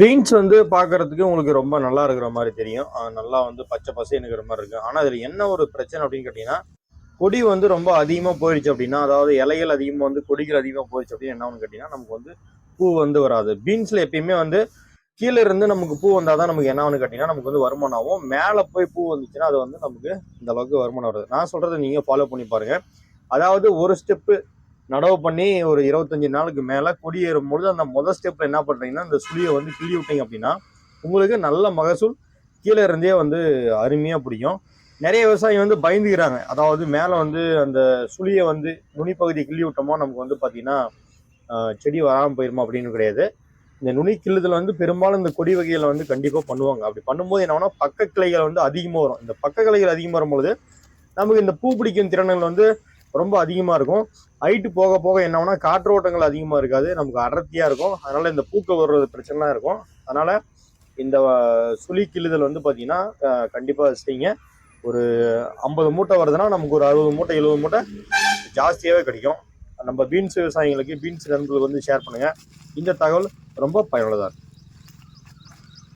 Beans வந்து பார்க்கறதுக்கு உங்களுக்கு ரொம்ப நல்லா இருக்கிற மாதிரி தெரியும். நல்லா வந்து பச்சை பசேனுங்கிற மாதிரி இருக்கு. ஆனால் இதில் என்ன ஒரு பிரச்சனை அப்படின்னு கேட்டிங்கன்னா கொடி வந்து ரொம்ப அதிகமாக போயிடுச்சு அப்படின்னா அதாவது இலைகள் அதிகமாக வந்து கொடிகள் அதிகமாக போயிடுச்சு அப்படின்னு என்ன ஒன்று கேட்டிங்கன்னா நமக்கு வந்து பூ வந்து வராது. பீன்ஸில் எப்பயுமே வந்து கீழே இருந்து நமக்கு பூ வந்தால் தான் நமக்கு என்ன ஒன்று கேட்டிங்கன்னா நமக்கு வந்து வருமானம் ஆகும். மேலே போய் பூ வந்துச்சுன்னா அது வந்து நமக்கு இந்த அளவுக்கு வருமானம் வருது. நான் சொல்கிறத நீங்கள் ஃபாலோ பண்ணி பாருங்கள் அதாவது ஒரு ஸ்டெப்பு நடவு பண்ணி ஒரு இருபத்தஞ்சி நாளுக்கு மேலே கொடி பொழுது அந்த முதல் ஸ்டெப்பில் என்ன பண்ணுறீங்கன்னா அந்த சுழியை வந்து கிள்ளி விட்டீங்க அப்படின்னா உங்களுக்கு நல்ல மகசூல் கீழே இருந்தே வந்து அருமையாக பிடிக்கும். நிறைய விவசாயி வந்து பயந்துக்கிறாங்க. அதாவது மேலே வந்து அந்த சுழியை வந்து நுனிப்பகுதி கிள்ளி விட்டோமோ நமக்கு வந்து பார்த்திங்கன்னா செடி வராமல் போயிருமா அப்படின்னு கிடையாது. இந்த நுனி கிள்ளுதல் வந்து பெரும்பாலும் இந்த கொடி வகைகளை வந்து கண்டிப்பாக பண்ணுவாங்க. அப்படி பண்ணும்போது என்னன்னா பக்க கிளைகள் வந்து அதிகமாக வரும். இந்த பக்க கிளைகள் அதிகமாக வரும்பொழுது நமக்கு இந்த பூ பிடிக்கும் திறன்கள் வந்து ரொம்ப அதிகமாக இருக்கும். ஹைட்டு போக போக என்ன காற்றோட்டங்கள் அதிகமாக இருக்காது. நமக்கு அடர்த்தியாக இருக்கும். அதனால் இந்த பூக்க வர்றது பிரச்சனைலாம் இருக்கும். அதனால் இந்த சுழி கிள்ளுதல் வந்து பார்த்தீங்கன்னா கண்டிப்பாக செய்யுங்க ஒரு ஐம்பது மூட்டை வருதுன்னா நமக்கு ஒரு அறுபது மூட்டை எழுபது மூட்டை ஜாஸ்தியாகவே கிடைக்கும். நம்ம பீன்ஸ் விவசாயிகளுக்கு பீன்ஸ் நண்பர்களுக்கு வந்து ஷேர் பண்ணுங்கள் இந்த தகவல் ரொம்ப பயனுள்ளதாக இருக்கும்